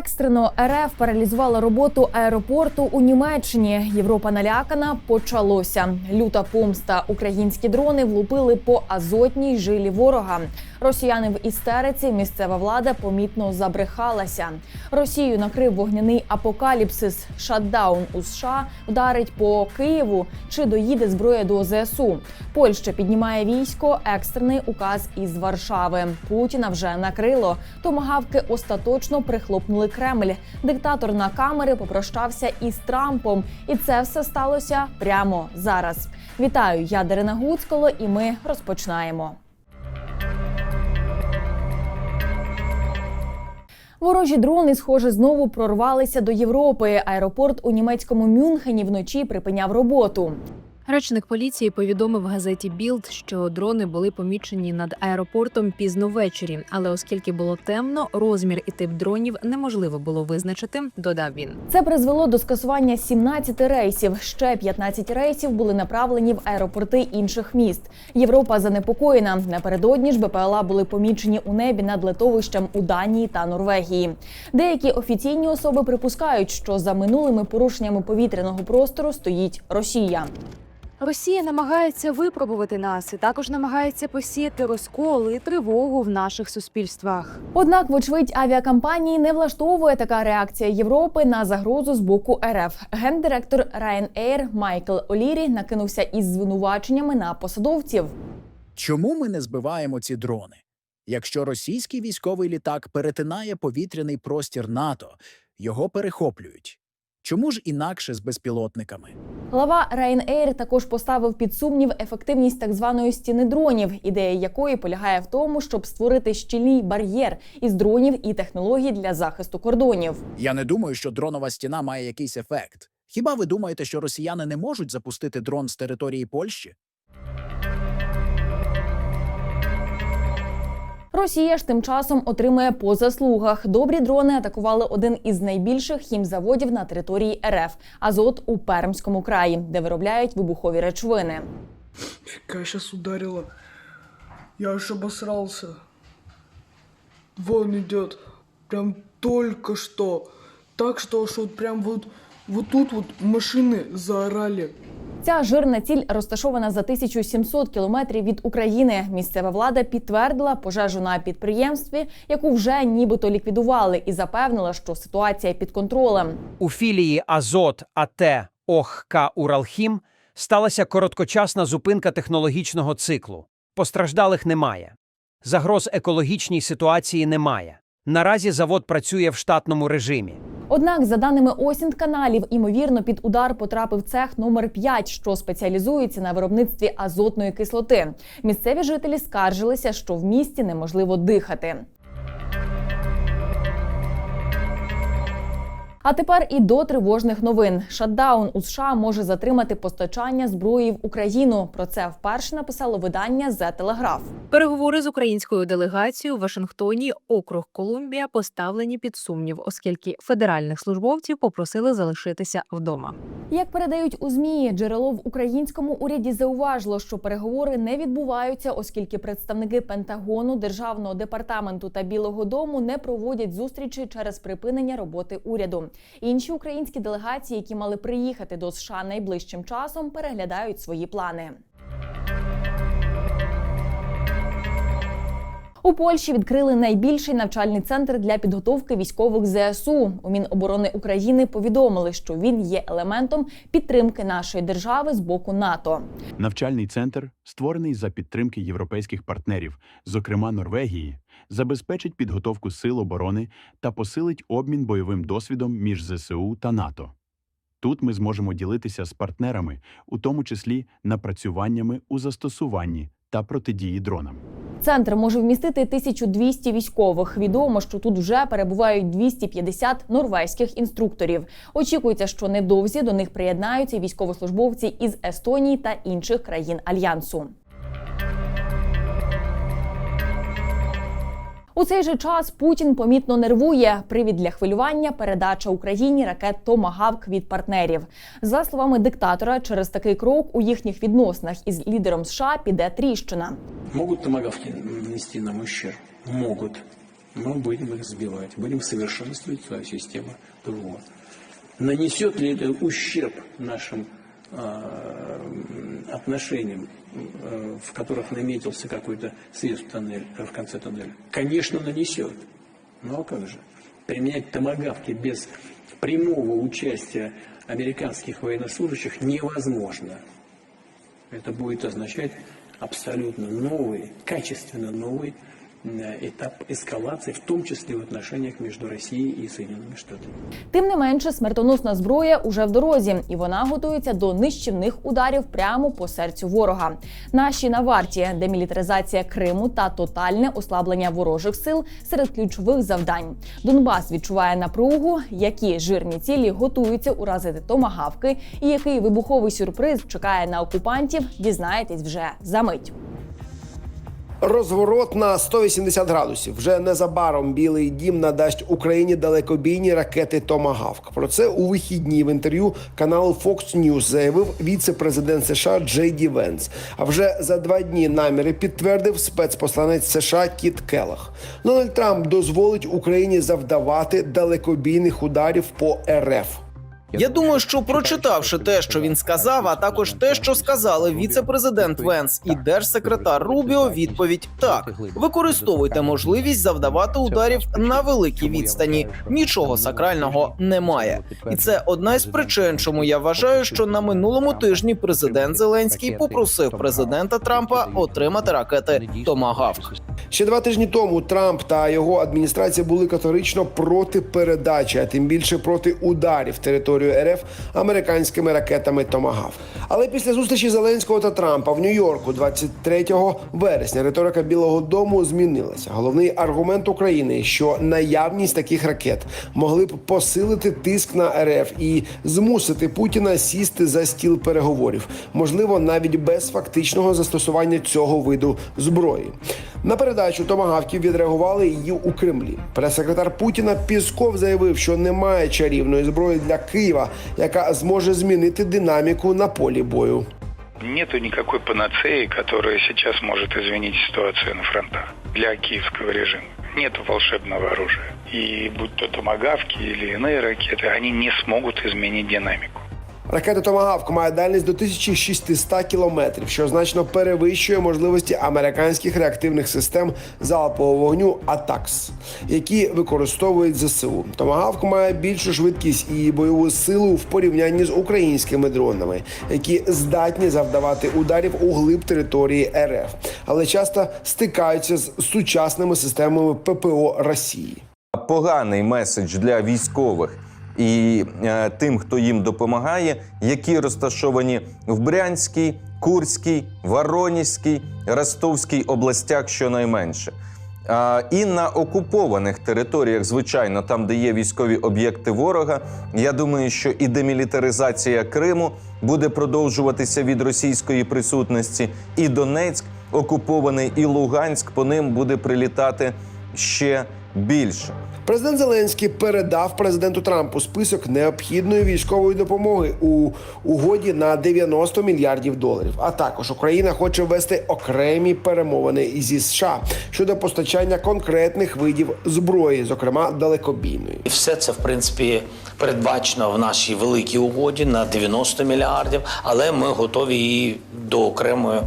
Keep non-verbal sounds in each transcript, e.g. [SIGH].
Екстрено РФ паралізувала роботу аеропорту у Німеччині. Європа налякана. Почалося. Люта помста. Українські дрони влупили по азотній жилі ворога. Росіяни в істериці. Місцева влада помітно забрехалася. Росію накрив вогняний апокаліпсис. Шатдаун у США вдарить по Києву. Чи доїде зброя до ЗСУ? Польща піднімає військо. Екстрений указ із Варшави. Путіна вже накрило. Томагавки остаточно прихлопнули Кремль. Диктатор на камери попрощався із Трампом, і це все сталося прямо зараз. Вітаю, я Дарина Гуцколо, і ми розпочинаємо. Ворожі дрони, схоже, знову прорвалися до Європи. Аеропорт у німецькому Мюнхені вночі припиняв роботу. Речник поліції повідомив газеті Білд, що дрони були помічені над аеропортом пізно ввечері, але оскільки було темно, розмір і тип дронів неможливо було визначити. Додав він. Це призвело до скасування 17 рейсів. Ще 15 рейсів були направлені в аеропорти інших міст. Європа занепокоєна. Напередодні ж БПЛА були помічені у небі над литовищем у Данії та Норвегії. Деякі офіційні особи припускають, що за минулими порушеннями повітряного простору стоїть Росія. Росія намагається випробувати нас і також намагається посіяти розкол і тривогу в наших суспільствах. Однак, вочевидь, авіакомпанії не влаштовує така реакція Європи на загрозу з боку РФ. Гендиректор Ryanair Майкл Олірі накинувся із звинуваченнями на посадовців. Чому ми не збиваємо ці дрони? Якщо російський військовий літак перетинає повітряний простір НАТО, його перехоплюють. Чому ж інакше з безпілотниками? Глава Ryanair також поставив під сумнів ефективність так званої стіни дронів, ідея якої полягає в тому, щоб створити щільний бар'єр із дронів і технологій для захисту кордонів. Я не думаю, що дронова стіна має якийсь ефект. Хіба ви думаєте, що росіяни не можуть запустити дрон з території Польщі? Росія ж тим часом отримує по заслугах. Добрі дрони атакували один із найбільших хімзаводів на території РФ Азот у Пермському краї, де виробляють вибухові речовини. Какая сейчас ударила. Я аж обосрался. Вон идет. Прям только что. Так что аж вот прям вот, вот тут вот машины заорали. Ця жирна ціль розташована за 1700 кілометрів від України. Місцева влада підтвердила пожежу на підприємстві, яку вже нібито ліквідували, і запевнила, що ситуація під контролем. У філії Азот АТ ОХК Уралхім сталася короткочасна зупинка технологічного циклу. Постраждалих немає. Загроз екологічній ситуації немає. Наразі завод працює в штатному режимі. Однак, за даними осінт каналів, імовірно, під удар потрапив цех номер 5 що спеціалізується на виробництві азотної кислоти. Місцеві жителі скаржилися, що в місті неможливо дихати. А тепер і до тривожних новин. Шатдаун у США може затримати постачання зброї в Україну. Про це вперше написало видання The Telegraph. Переговори з українською делегацією в Вашингтоні, округ Колумбія, поставлені під сумнів, оскільки федеральних службовців попросили залишитися вдома. Як передають у змі, джерело в українському уряді зауважило, що переговори не відбуваються, оскільки представники Пентагону, державного департаменту та Білого Дому не проводять зустрічі через припинення роботи уряду. Інші українські делегації, які мали приїхати до США найближчим часом, переглядають свої плани. У Польщі відкрили найбільший навчальний центр для підготовки військових ЗСУ. У Міноборони України повідомили, що він є елементом підтримки нашої держави з боку НАТО. Навчальний центр, створений за підтримки європейських партнерів, зокрема Норвегії, забезпечить підготовку сил оборони та посилить обмін бойовим досвідом між ЗСУ та НАТО. Тут ми зможемо ділитися з партнерами, у тому числі напрацюваннями у застосуванні та протидії дронам. Центр може вмістити 1200 військових. Відомо, що тут вже перебувають 250 норвезьких інструкторів. Очікується, що невдовзі до них приєднаються військовослужбовці із Естонії та інших країн альянсу. У цей же час Путін помітно нервує. Привід для хвилювання передача Україні ракет Томагавк від партнерів. За словами диктатора, через такий крок у їхніх відносинах із лідером США піде тріщина. Могут томогавки нанести нам ущерб? Могут. мы будем их сбивать, будем совершенствовать свою систему ПВО. Нанесет ли это ущерб нашим э, Отношениям, э, в которых наметился какой-то свет в, тоннель, э, в конце тоннеля? Конечно, нанесет. Но как же? Применять томогавки без прямого участия американских военнослужащих невозможно. Это будет означать абсолютно новый, качественно новый э, этап эскалации, в том числе в отношениях между Россией и Соединенными Штатами. Тим не менше, смертоносна зброя уже в дорозі, і вона готується до нищівних ударів прямо по серцю ворога. Наші на варті демілітаризація Криму та тотальне ослаблення ворожих сил серед ключових завдань. Донбас відчуває напругу, які жирні цілі готуються уразити томагавки, і який вибуховий сюрприз чекає на окупантів. Дізнаєтесь вже за мить. Розворот на 180 градусів. Вже незабаром Білий Дім надасть Україні далекобійні ракети Томагавк. Про це у вихідні в інтерв'ю каналу Fox News заявив віце-президент США Джей Ді Венс. А вже за два дні наміри підтвердив спецпосланець США Кіт Келах. Дональд Трамп дозволить Україні завдавати далекобійних ударів по РФ. Я думаю, що прочитавши те, що він сказав, а також те, що сказали віце-президент Венс і держсекретар Рубіо, відповідь так: використовуйте можливість завдавати ударів на великій відстані. Нічого сакрального немає, і це одна із причин, чому я вважаю, що на минулому тижні президент Зеленський попросив президента Трампа отримати ракети Томагавк. Ще два тижні тому Трамп та його адміністрація були категорично проти передачі, а тим більше проти ударів в територію РФ американськими ракетами Томагав. Але після зустрічі Зеленського та Трампа в Нью-Йорку 23 вересня риторика Білого Дому змінилася. Головний аргумент України, що наявність таких ракет могли б посилити тиск на РФ і змусити Путіна сісти за стіл переговорів, можливо, навіть без фактичного застосування цього виду зброї. На передачу томагавків відреагували її у Кремлі. Прес-секретар Путіна Пісков заявив, що немає чарівної зброї для Києва, яка зможе змінити динаміку на полі бою. Нету никакой панацеи, которая сейчас может изменить ситуацию на фронтах для киевского режима. Нет волшебного оружия. И будь то томагавки или иные ракеты, они не смогут изменить динамику. Ракета Томагавк має дальність до 1600 кілометрів, що значно перевищує можливості американських реактивних систем залпового вогню АТАКС, які використовують ЗСУ. Томагавк має більшу швидкість і бойову силу в порівнянні з українськими дронами, які здатні завдавати ударів у глиб території РФ, але часто стикаються з сучасними системами ППО Росії. поганий меседж для військових і е, тим, хто їм допомагає, які розташовані в Брянській, Курській, Воронізькій, Ростовській областях щонайменше. І на окупованих територіях, звичайно, там, де є військові об'єкти ворога, я думаю, що і демілітаризація Криму буде продовжуватися від російської присутності, і Донецьк окупований, і Луганськ по ним буде прилітати ще більше. Президент Зеленський передав президенту Трампу список необхідної військової допомоги у угоді на 90 мільярдів доларів. А також Україна хоче ввести окремі перемовини зі США щодо постачання конкретних видів зброї, зокрема далекобійної. І все це в принципі передбачено в нашій великій угоді на 90 мільярдів, але ми готові і до окремої.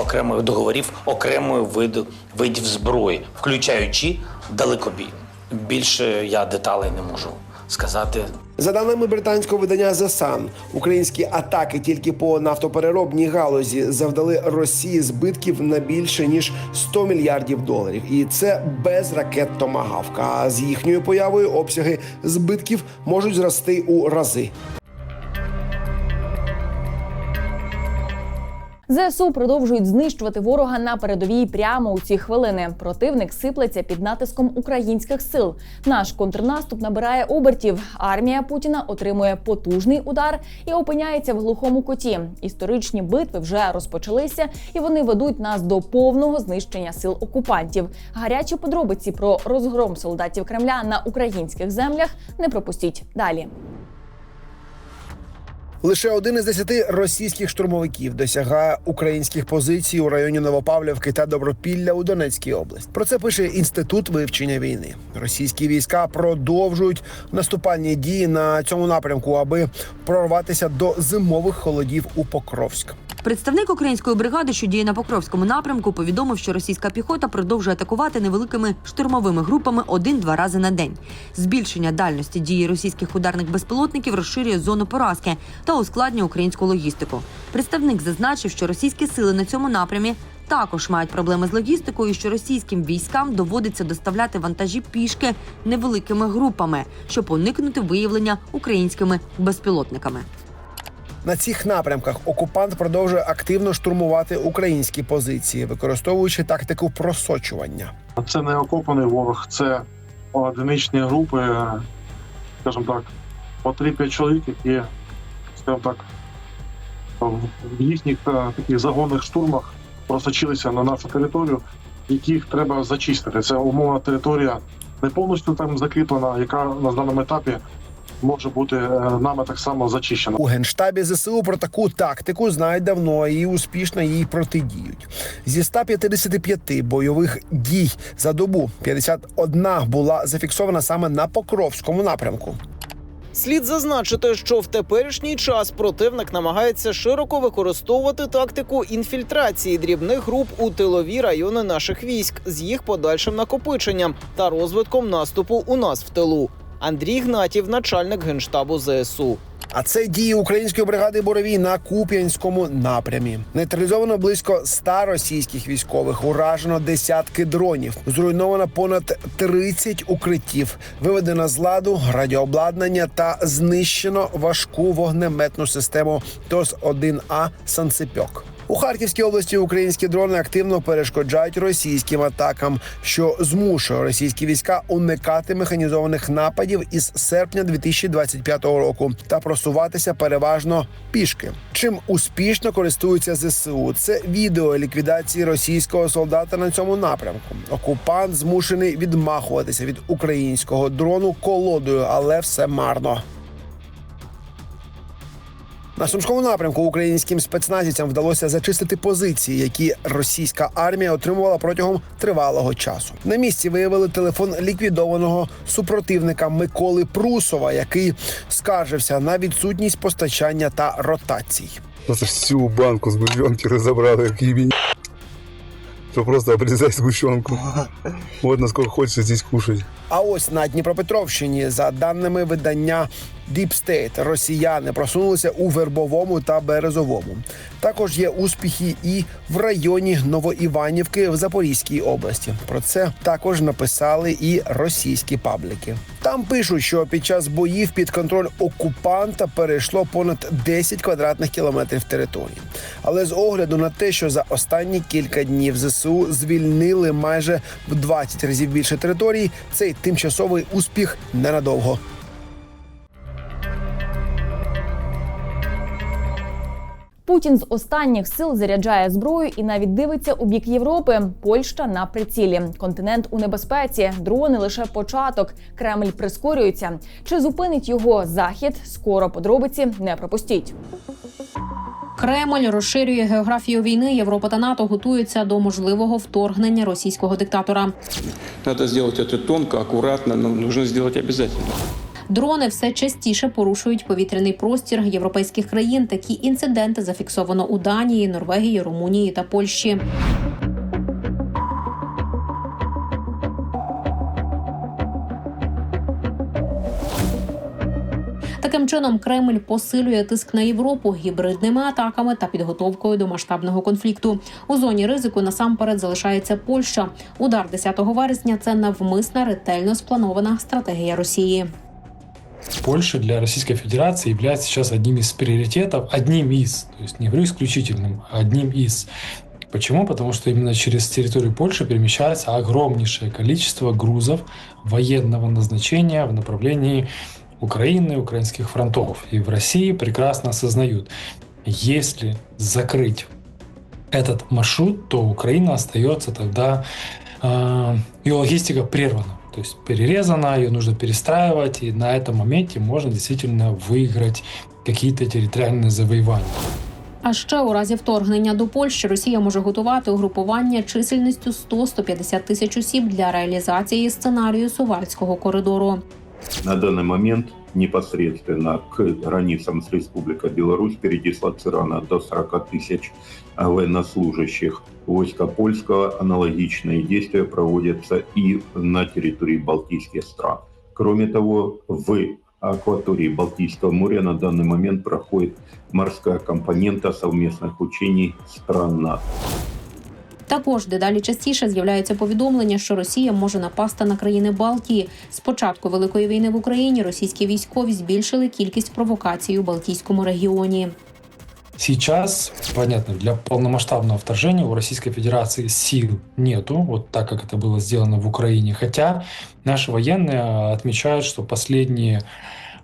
Окремих договорів окремої виду видів зброї, включаючи далекобій. Більше я деталей не можу сказати. За даними британського видання The Sun, українські атаки тільки по нафтопереробній галузі завдали Росії збитків на більше ніж 100 мільярдів доларів, і це без ракет Томагавка. А з їхньою появою обсяги збитків можуть зрости у рази. ЗСУ продовжують знищувати ворога на передовій прямо у ці хвилини. Противник сиплеться під натиском українських сил. Наш контрнаступ набирає обертів. Армія Путіна отримує потужний удар і опиняється в глухому куті. Історичні битви вже розпочалися, і вони ведуть нас до повного знищення сил окупантів. Гарячі подробиці про розгром солдатів Кремля на українських землях не пропустіть далі. Лише один із десяти російських штурмовиків досягає українських позицій у районі Новопавлівки та Добропілля у Донецькій області. Про це пише інститут вивчення війни. Російські війська продовжують наступальні дії на цьому напрямку, аби прорватися до зимових холодів у Покровськ. Представник української бригади, що діє на Покровському напрямку, повідомив, що російська піхота продовжує атакувати невеликими штурмовими групами один-два рази на день. Збільшення дальності дії російських ударних безпілотників розширює зону поразки та ускладнює українську логістику. Представник зазначив, що російські сили на цьому напрямі також мають проблеми з логістикою, що російським військам доводиться доставляти вантажі пішки невеликими групами, щоб уникнути виявлення українськими безпілотниками. На цих напрямках окупант продовжує активно штурмувати українські позиції, використовуючи тактику просочування. Це не окопаний ворог, це одиничні групи, скажімо так, по 3-5 чоловік, які, скажімо так, в їхніх е, таких загонних штурмах просочилися на нашу територію, яких треба зачистити. Це умовна територія не повністю там закріплена, яка на даному етапі може бути е, нами так само зачищена. У генштабі ЗСУ про таку тактику знають давно і успішно їй протидіють. Зі 155 бойових дій за добу 51 була зафіксована саме на Покровському напрямку. Слід зазначити, що в теперішній час противник намагається широко використовувати тактику інфільтрації дрібних груп у тилові райони наших військ з їх подальшим накопиченням та розвитком наступу у нас в тилу. Андрій Гнатів, начальник генштабу ЗСУ. А це дії української бригади Боровій на Куп'янському напрямі. Нейтралізовано близько 100 російських військових, уражено десятки дронів, зруйновано понад 30 укриттів, виведено з ладу радіообладнання та знищено важку вогнеметну систему ТОС-1А Санцепьок. У Харківській області українські дрони активно перешкоджають російським атакам, що змушує російські війська уникати механізованих нападів із серпня 2025 року та просуватися переважно пішки. Чим успішно користуються ЗСУ. Це відео ліквідації російського солдата на цьому напрямку. Окупант змушений відмахуватися від українського дрону колодою, але все марно. На сумському напрямку українським спецназівцям вдалося зачистити позиції, які російська армія отримувала протягом тривалого часу. На місці виявили телефон ліквідованого супротивника Миколи Прусова, який скаржився на відсутність постачання та ротацій. Просто всю банку сгущенки разобрали, как ебень. Что просто обрезай сгущенку. Вот [LAUGHS] насколько хочется здесь кушать. А ось на Дніпропетровщині, за даними видання Deep State, росіяни просунулися у Вербовому та Березовому. Також є успіхи і в районі Новоіванівки в Запорізькій області. Про це також написали і російські пабліки. Там пишуть, що під час боїв під контроль окупанта перейшло понад 10 квадратних кілометрів території. Але з огляду на те, що за останні кілька днів ЗСУ звільнили майже в 20 разів більше територій, цей тимчасовий успіх ненадовго. Путін з останніх сил заряджає зброю і навіть дивиться у бік Європи. Польща на прицілі. Континент у небезпеці. Дрони лише початок. Кремль прискорюється. Чи зупинить його захід? Скоро подробиці не пропустіть. Кремль розширює географію війни. Європа та НАТО готуються до можливого вторгнення російського диктатора. Треба зробити це тонко, акуратно, але потрібно зробити обов'язково. Дрони все частіше порушують повітряний простір європейських країн. Такі інциденти зафіксовано у Данії, Норвегії, Румунії та Польщі. Таким чином, Кремль посилює тиск на Європу гібридними атаками та підготовкою до масштабного конфлікту. У зоні ризику насамперед залишається Польща. Удар 10 вересня це навмисна ретельно спланована стратегія Росії. Польша для Российской Федерации является сейчас одним из приоритетов, одним из, то есть не говорю исключительным, одним из. Почему? Потому что именно через территорию Польши перемещается огромнейшее количество грузов военного назначения в направлении Украины, украинских фронтов. И в России прекрасно осознают, если закрыть этот маршрут, то Украина остается тогда, э, и логистика прервана. То то есть перерезана, ее нужно перестраивать, и на этом моменте можно действительно выиграть какие-то территориальные завоевания. А ще у разі вторгнення до Польщі Росія може готувати угрупування чисельністю 100-150 тисяч осіб для реалізації сценарію Сувальського коридору. На данный момент непосредственно к границам с Республикой Беларусь передислоцировано до 40 тысяч военнослужащих войска польского. Аналогичные действия проводятся и на территории Балтийских стран. Кроме того, в акватории Балтийского моря на данный момент проходит морская компонента совместных учений стран НАТО. Також дедалі частіше з'являються повідомлення, що Росія може напасти на країни Балтії. З початку великої війни в Україні російські військові збільшили кількість провокацій у Балтійському регіоні. Сейчас, понятно, для полномасштабного вторжения у Российской Федерации сил нету, вот так как это было сделано в Украине. Хотя наши военные отмечают, что последние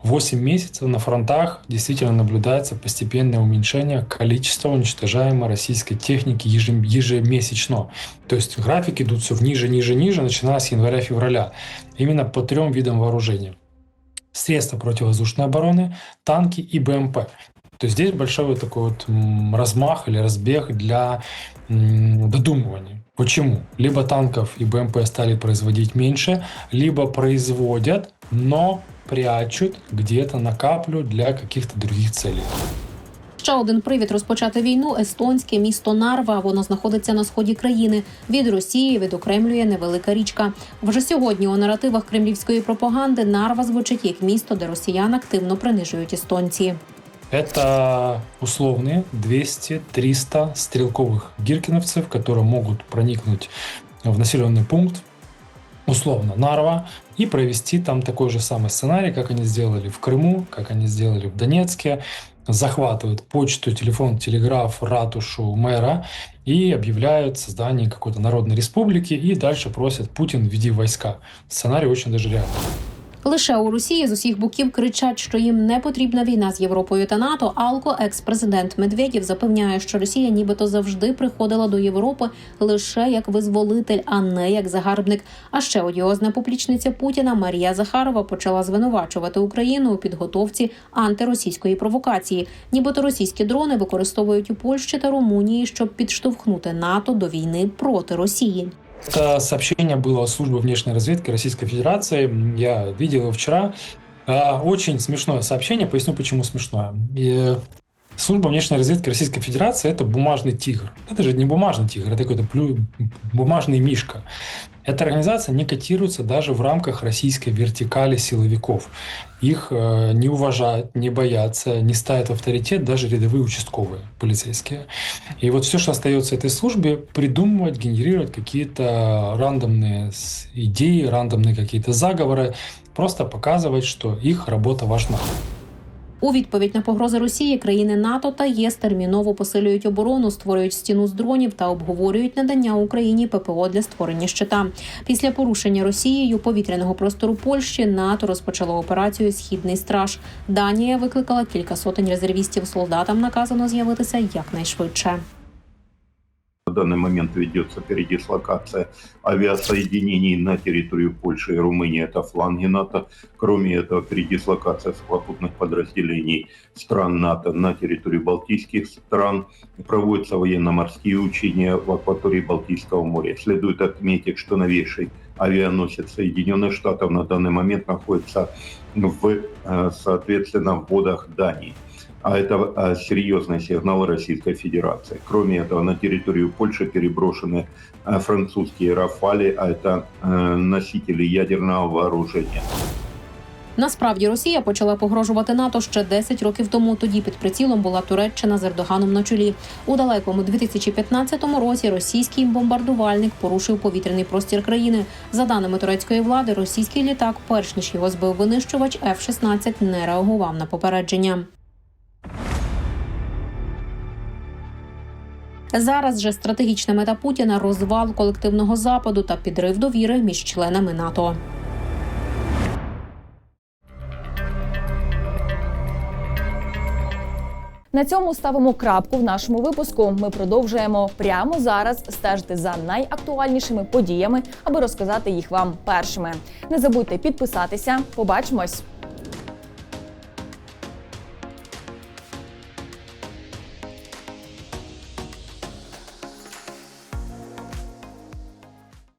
8 месяцев на фронтах действительно наблюдается постепенное уменьшение количества уничтожаемой российской техники ежем- ежемесячно. То есть график идут все ниже, ниже, ниже, начиная с января-февраля. Именно по трем видам вооружения. Средства противовоздушной обороны, танки и БМП. То есть здесь большой вот такой вот размах или разбег для додумывания. Почему? Либо танков и БМП стали производить меньше, либо производят, но прячут где-то на каплю для каких-то других целей. Ще один привід розпочати війну естонське місто Нарва. Воно знаходиться на сході країни. Від Росії відокремлює невелика річка. Вже сьогодні у наративах кремлівської пропаганди Нарва звучить як місто, де росіян активно принижують естонці. Это условные 200-300 стрелковых гиркиновцев, которые могут проникнуть в населенный пункт, условно Нарва, и провести там такой же самый сценарий, как они сделали в Крыму, как они сделали в Донецке, захватывают почту, телефон, телеграф, ратушу мэра и объявляют создание какой-то народной республики, и дальше просят Путин введи войска. Сценарий очень даже реальный. Лише у Росії з усіх боків кричать, що їм не потрібна війна з Європою та НАТО. Алко, екс-президент Медведєв, запевняє, що Росія нібито завжди приходила до Європи лише як визволитель, а не як загарбник. А ще одіозна поплічниця Путіна Марія Захарова почала звинувачувати Україну у підготовці антиросійської провокації. Нібито російські дрони використовують у Польщі та Румунії, щоб підштовхнути НАТО до війни проти Росії. Это сообщение было от службы внешней разведки Российской Федерации. Я видел его вчера. А, Очень смешное сообщение. Поясню, почему смешное. И Служба внешней разведки Российской Федерации – это бумажный тигр. Это же не бумажный тигр, это какой-то плю... бумажный мишка. Эта организация не котируется даже в рамках российской вертикали силовиков. Их э, не уважают, не боятся, не ставят в авторитет даже рядовые участковые полицейские. И вот все, что остается этой службе, придумывать, генерировать какие-то рандомные идеи, рандомные какие-то заговоры, просто показывать, что их работа важна. У відповідь на погрози Росії країни НАТО та ЄС терміново посилюють оборону, створюють стіну з дронів та обговорюють надання Україні ППО для створення щита. Після порушення Росією повітряного простору Польщі НАТО розпочало операцію Східний страж. Данія викликала кілька сотень резервістів. Солдатам наказано з'явитися якнайшвидше. На данный момент ведется передислокация авиасоединений на территорию Польши и Румынии. Это фланги НАТО. Кроме этого, передислокация сухопутных подразделений стран НАТО на территорию Балтийских стран. Проводятся военно-морские учения в акватории Балтийского моря. Следует отметить, что новейший авианосец Соединенных Штатов на данный момент находится в, э, соответственно, в водах Дании. А это э, серьезный сигнал Российской Федерации. Кроме этого, на территорию Польши переброшены э, французские «Рафали», а это э, носители ядерного вооружения. Насправді Росія почала погрожувати НАТО ще 10 років тому. Тоді під прицілом була Туреччина з Ердоганом на чолі. У далекому 2015 році російський бомбардувальник порушив повітряний простір країни. За даними турецької влади, російський літак, перш ніж його збив винищувач F-16, не реагував на попередження. Зараз же стратегічна мета Путіна розвал колективного западу та підрив довіри між членами НАТО. На цьому ставимо крапку в нашому випуску. Ми продовжуємо прямо зараз стежити за найактуальнішими подіями, аби розказати їх вам першими. Не забудьте підписатися. Побачимось.